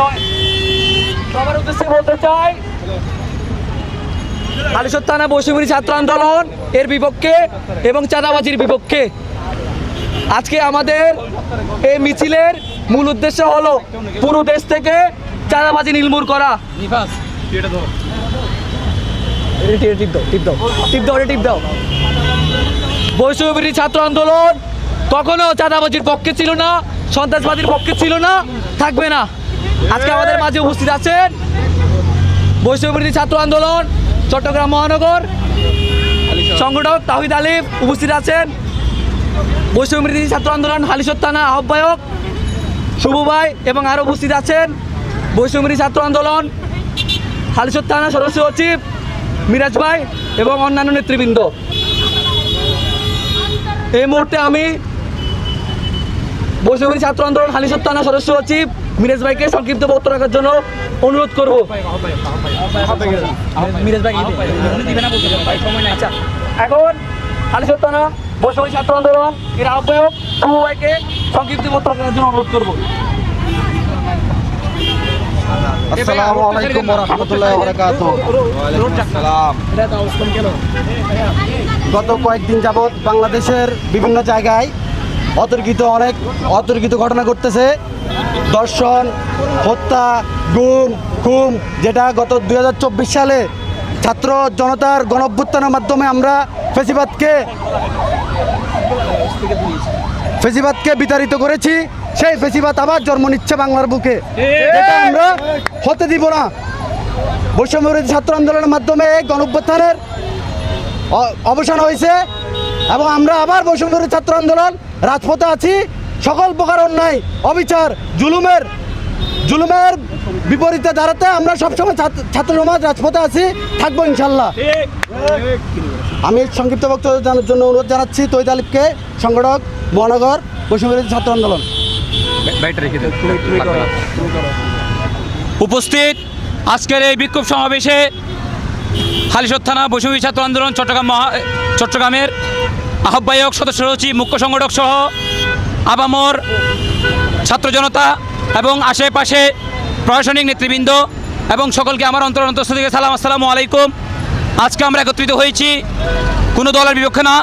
নয়। সবার উদ্দেশ্যে বলতে চাই, আলিশর থানা বৈষম্যী ছাত্র আন্দোলন এর বিপক্ষে এবং চাঁদাবাজির বিপক্ষে। আজকে আমাদের এই মিছিলের মূল উদ্দেশ্য হলো পুরো দেশ থেকে চাঁদাবাজি নির্মূল করা। বৈষম্যবিরোধী ছাত্র আন্দোলন কখনো চাঁদাবাজির পক্ষে ছিল না, সন্ত্রাসবাদীর পক্ষে ছিল না, থাকবে না। আজকে আমাদের মাঝে উপস্থিত আছেন বৈষম্যবিরোধী ছাত্র আন্দোলন, চট্টগ্রাম মহানগর, সংগঠক তাহিদ আলিফ উপস্থিত আছেন। বৈষম্যবিরোধী ছাত্র আন্দোলন হালিশর থানা আহ্বায়ক শুভ ভাই এবং আরও উপস্থিত আছেন। বৈষম্যবিরোধী ছাত্র আন্দোলন হালিশর থানা সদস্য সচিব মিরাজ ভাই এবং অন্যান্য নেতৃবৃন্দ। এই মুহূর্তে আমি বৈষম্যী ছাত্র আন্দোলন হালিশর থানা সদস্য সচিব মিরাজ ভাইকে সংক্ষিপ্ত বক্তব্য রাখার জন্য অনুরোধ করব। মিরাজ ভাই আচ্ছা এখন থানা বৈষম্যী ছাত্র আন্দোলন এর আহ্বায়ক শুভ ভাইকে সংক্ষিপ্ত বক্তব্য রাখার জন্য অনুরোধ করব। আসসালামু আলাইকুম ওয়া রাহমাতুল্লাহি ওয়া বারাকাতুহু গত কয়েকদিন যাবৎ বাংলাদেশের বিভিন্ন জায়গায় অতর্কিত অনেক অতর্কিত ঘটনা ঘটতেছে। দর্শন হত্যা, গুম, খুম, যেটা গত দু হাজার চব্বিশ সালে ছাত্র জনতার গণঅভ্যুত্থানের মাধ্যমে আমরা ফেসিবাদকে ফেসিবাদকে বিতাড়িত করেছি, সেই ফেসিবাদ আবার জন্ম নিচ্ছে বাংলার বুকে। এটা আমরা হতে দিব না। বৈষম্যবিরোধী ছাত্র আন্দোলনের মাধ্যমে এই গণঅভ্যুত্থানের অ- অবসান হয়েছে এবং আমরা আবার বৈষম্যবিরোধী ছাত্র আন্দোলন রাজপথে আছি। সকল প্রকার অন্যায় অবিচার জুলুমের জুলুমের বিপরীতে দাঁড়াতে আমরা সবসময় ছাত্র- ছাত্র সমাজ রাজপথে আছি থাকব ইনশাল্লাহ। আমি সংক্ষিপ্ত বক্তব্য জানার জন্য অনুরোধ জানাচ্ছি তৈদ আলিফকে সংগঠক মহানগর বৈষম্যবিরোধী ছাত্র আন্দোলন। উপস্থিত আজকের এই বিক্ষোভ সমাবেশে হালিশর থানা বৈষম্য ছাত্র আন্দোলন চট্টগ্রাম মহা চট্টগ্রামের আহ্বায়ক সদস্য সচিব মুখ্য সংগঠক সহ আবামর, ছাত্র জনতা এবং আশেপাশে প্রশাসনিক নেতৃবৃন্দ এবং সকলকে আমার অন্তর অন্তস্থ থেকে সালাম, আসসালামু আলাইকুম। আজকে আমরা একত্রিত হয়েছি, কোনো দলের বিপক্ষে না।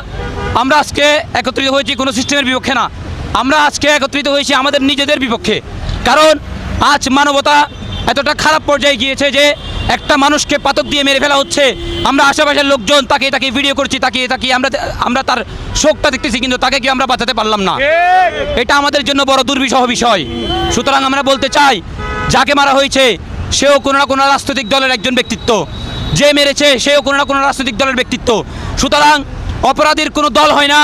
আমরা আজকে একত্রিত হয়েছি, কোনো সিস্টেমের বিপক্ষে না। আমরা আজকে একত্রিত হয়েছি আমাদের নিজেদের বিপক্ষে। কারণ আজ মানবতা এতটা খারাপ পর্যায়ে গিয়েছে যে একটা মানুষকে পাথর দিয়ে মেরে ফেলা হচ্ছে। আমরা আশেপাশের লোকজন তাকে তাকে ভিডিও করছি তাকিয়ে তাকিয়ে আমরা আমরা তার শোকটা দেখতেছি, কিন্তু তাকে কি আমরা বাঁচাতে পারলাম না। এটা আমাদের জন্য বড় দুর্বিষহ বিষয়। সুতরাং আমরা বলতে চাই, যাকে মারা হয়েছে, সেও কোনো না কোনো রাজনৈতিক দলের একজন ব্যক্তিত্ব। যে মেরেছে, সেও কোনো না কোনো রাজনৈতিক দলের ব্যক্তিত্ব। সুতরাং অপরাধীর কোনো দল হয় না,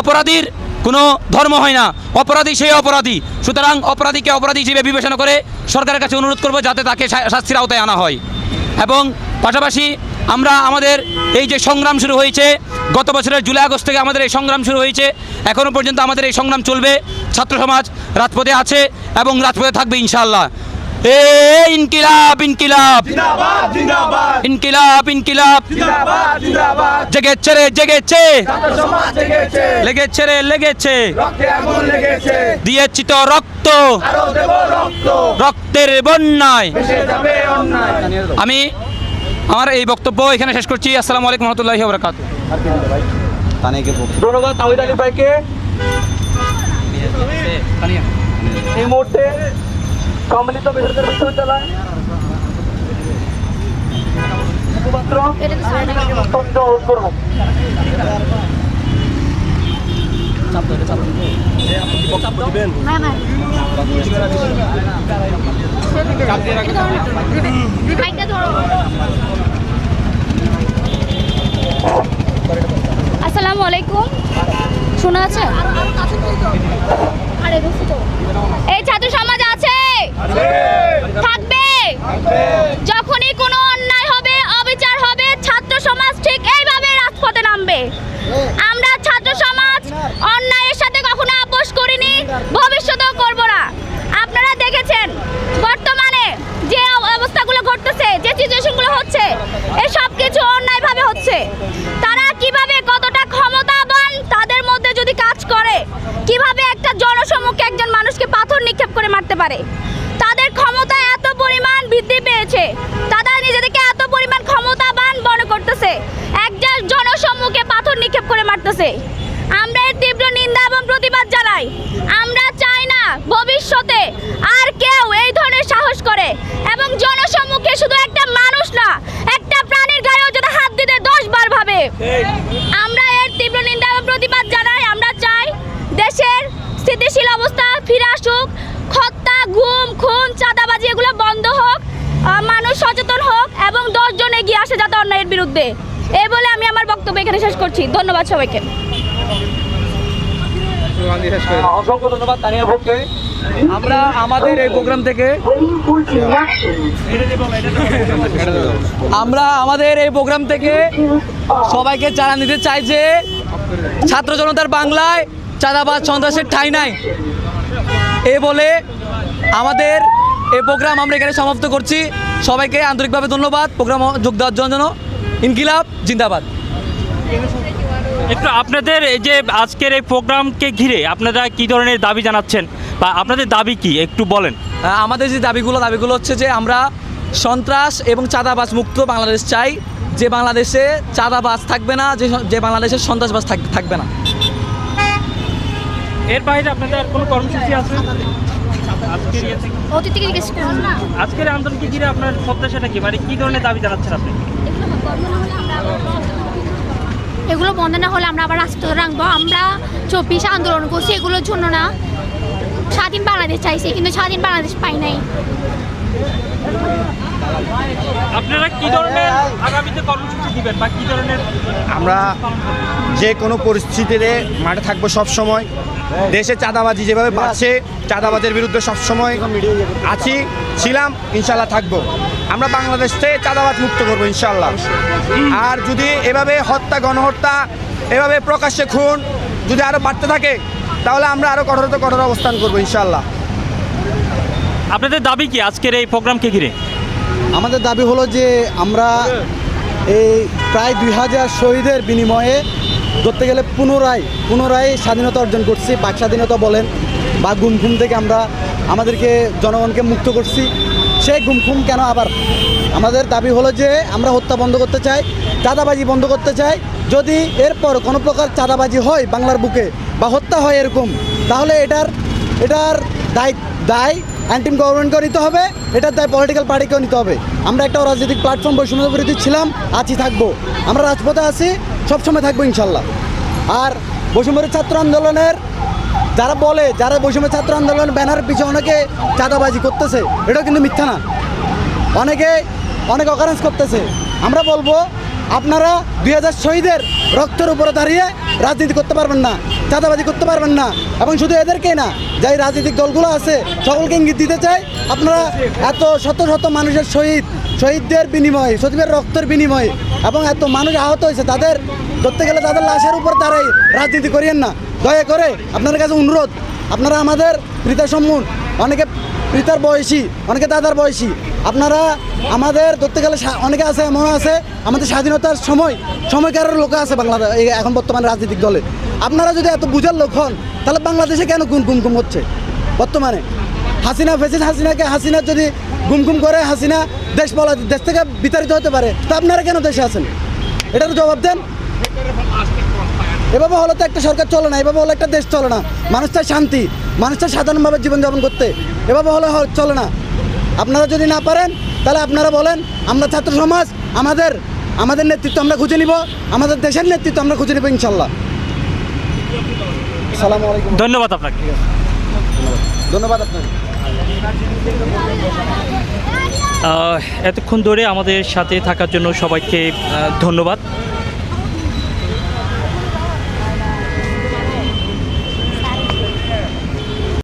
অপরাধীর কোনো ধর্ম হয় না। অপরাধী সেই অপরাধী। সুতরাং অপরাধীকে অপরাধী হিসেবে বিবেচনা করে সরকারের কাছে অনুরোধ করব, যাতে তাকে শাস্তির আওতায় আনা হয়। এবং পাশাপাশি আমরা আমাদের এই যে সংগ্রাম শুরু হয়েছে গত বছরের জুলাই আগস্ট থেকে আমাদের এই সংগ্রাম শুরু হয়েছে। এখনও পর্যন্ত আমাদের এই সংগ্রাম চলবে। ছাত্র সমাজ রাজপথে আছে এবং রাজপথে থাকবে ইনশাল্লাহ এ ইনকিলাব ইনকিলাব। ইনকিলাব ইনকিলাব। জেগেছে রে জেগেছে। লেগেছে রে লেগেছে। দিয়েছি তো রক্ত। রক্তের বন্যায়। আমি আমার এই বক্তব্য এখানে শেষ করছি। আসসালামু আলাইকুম রহমতুল্লাহি বরকাত ধন্যবাদ তাহিদ আলিফ ভাইকে। এই মুহূর্তে সম্মিলিত বেসরকারি বিশ্ববিদ্যালয়। মুখপাত্র তথ্য অনুরোধ করব আসসালামু আলাইকুম। শোনা আছে? থেকে একজন মানুষকে পাথর নিক্ষেপ করে মারতে পারে। তাদের ক্ষমতা এত পরিমাণ বৃদ্ধি পেয়েছে। তারা নিজেদেরকে এত পরিমাণ ক্ষমতাবান মনে করতেছে। একজন জনসম্মুখে পাথর নিক্ষেপ করে মারতেছে। আমরা এর তীব্র নিন্দা এবং প্রতিবাদ জানাই। আমরা চাই না ভবিষ্যতে আর কেউ এই ধরনের সাহস করে এবং জনসম্মুখে শুধু একটা মানুষ না, একটা প্রাণীর গায়েও যদি হাত দিতে দশ বার ভাবে। আসুক হত্যা গুম খুন, চাঁদাবাজি, এগুলো বন্ধ হোক মানুষ সচেতন হোক এবং দশজন এগিয়ে আসে যাতে অন্যায়ের বিরুদ্ধে। এই বলে আমি আমার বক্তব্য এখানে শেষ করছি। ধন্যবাদ সবাইকে। আমরা আমাদের এই প্রোগ্রাম থেকে আমরা আমাদের এই প্রোগ্রাম থেকে সবাইকে জানা দিতে চাই যে ছাত্র জনতার বাংলায় চাঁদাবাজ, সন্ত্রাসের ঠাঁই নাই। এ বলে আমাদের এই প্রোগ্রাম আমরা এখানে সমাপ্ত করছি। সবাইকে আন্তরিকভাবে ধন্যবাদ। প্রোগ্রাম যোগ দেওয়ার জন্য জিন্দাবাদ জিন্দাবাদ। একটু আপনাদের এই যে আজকের এই প্রোগ্রামকে ঘিরে আপনারা কি ধরনের দাবি জানাচ্ছেন? বা আপনাদের দাবি কি? একটু বলেন। আমাদের যে দাবিগুলো দাবিগুলো হচ্ছে যে আমরা সন্ত্রাস এবং চাঁদাবাজ মুক্ত বাংলাদেশ চাই। যে বাংলাদেশে চাঁদাবাজ থাকবে না যে যে বাংলাদেশে সন্ত্রাসবাজ থাকবে না। এর বাইরে আপনাদের কোনো কর্মসূচি আছে? আজকের আন্দোলনকে ঘিরে আপনার প্রত্যাশাটা কি? মানে কি ধরনের দাবি জানাচ্ছেন আপনি? এগুলো বন্ধ না হলে আমরা আবার রাস্তা রাখব আমরা চব্বিশে আন্দোলন করছি এগুলোর জন্য না। স্বাধীন বাংলাদেশ চাইছি কিন্তু স্বাধীন বাংলাদেশ পাই নাই। আপনারা কি ধরনের আগামীতে কর্মসূচি দিবেন বা কি ধরনের আমরা যে কোনো পরিস্থিতিতে মাঠে থাকব সব সময়। দেশে চাঁদাবাজি যেভাবে বাড়ছে চাঁদাবাজের বিরুদ্ধে সবসময় আছি ছিলাম ইনশাল্লাহ থাকব। আমরা বাংলাদেশ থেকে চাঁদাবাজ মুক্ত করব ইনশাল্লাহ আর যদি এভাবে হত্যা গণহত্যা এভাবে প্রকাশ্যে খুন যদি আরও বাড়তে থাকে তাহলে আমরা আরও কঠোরতে কঠোর অবস্থান করব ইনশাল্লাহ আপনাদের দাবি কি? আজকের এই প্রোগ্রামকে ঘিরে? আমাদের দাবি হলো যে আমরা এই প্রায় দুই হাজার শহীদের বিনিময়ে ধরতে গেলে পুনরায় পুনরায় স্বাধীনতা অর্জন করছি। বাক স্বাধীনতা বলেন বা গুমখুম থেকে আমরা আমাদেরকে, জনগণকে মুক্ত করছি। সেই গুমখুম কেন আবার? আমাদের দাবি হলো যে আমরা হত্যা বন্ধ করতে চাই, চাঁদাবাজি বন্ধ করতে চাই। যদি এরপর কোনো প্রকার চাঁদাবাজি হয় বাংলার বুকে বা হত্যা হয় এরকম, তাহলে এটার এটার দায় দায় অ্যান্টিম গভর্নমেন্টকেও নিতে হবে, এটার দায় পলিটিক্যাল পার্টিকেও নিতে হবে। আমরা একটা রাজনৈতিক প্ল্যাটফর্ম বৈষম্য বিরোধী ছিলাম আছি থাকব। আমরা রাজপথে আছি, সবসময় থাকব ইনশাল্লাহ। আর বৈষম্যের ছাত্র আন্দোলনের, যারা বলে, যারা বৈষম্য ছাত্র আন্দোলন ব্যানার পিছনে অনেকে চাঁদাবাজি করতেছে, এটাও কিন্তু মিথ্যা না। অনেকে, অনেক অকারেন্স করতেছে। আমরা বলব, আপনারা দুই হাজার শহীদের রক্তের উপরে দাঁড়িয়ে রাজনীতি করতে পারবেন না। চাঁদাবাজি করতে পারবেন না এবং শুধু এদেরকেই না, যাই রাজনৈতিক দলগুলো আছে, সকলকে ইঙ্গিত দিতে চাই, আপনারা এত শত শত মানুষের শহীদ শহীদদের বিনিময়ে শহীদের রক্তের বিনিময়ে এবং এত মানুষ আহত হয়েছে, তাদের ধরতে গেলে তাদের লাশের উপর দাঁড়াই রাজনীতি করিয়েন না। দয়া করে আপনাদের কাছে অনুরোধ, আপনারা আমাদের প্রীতা সম্মুন অনেকে পিতার বয়সী, অনেকে দাদার বয়সী আপনারা আমাদের ধরতে গেলে অনেকে আছে এমন আছে, আমাদের স্বাধীনতার সময়, সময়কারের লোক আছে বাংলাদেশ এখন বর্তমানে রাজনৈতিক দলে। আপনারা যদি এত বুঝার লোক হন, তাহলে বাংলাদেশে কেন গুম গুম গুম হচ্ছে? বর্তমানে। হাসিনা ফেসিন হাসিনাকে, হাসিনা যদি গুম গুম করে, হাসিনা দেশ বলা দেশ থেকে বিতাড়িত হতে পারে, তা আপনারা কেন দেশে আছেন? এটার জবাব দেন। এভাবে হলে তো একটা সরকার চলে না, এভাবে হলে একটা দেশ চলে না। মানুষ চায় শান্তি, মানুষ চায় সাধারণভাবে জীবনযাপন করতে। এভাবে হলে চলে না। আপনারা যদি না পারেন তাহলে আপনারা বলেন আমরা ছাত্র সমাজ আমাদের আমাদের নেতৃত্ব আমরা খুঁজে নিব আমাদের দেশের নেতৃত্ব আমরা খুঁজে নিব ইনশাল্লাহ। সালামু আলাইকুম। ধন্যবাদ আপনাকে। ধন্যবাদ আপনাকে। এতক্ষণ ধরে আমাদের সাথে থাকার জন্য সবাইকে ধন্যবাদ।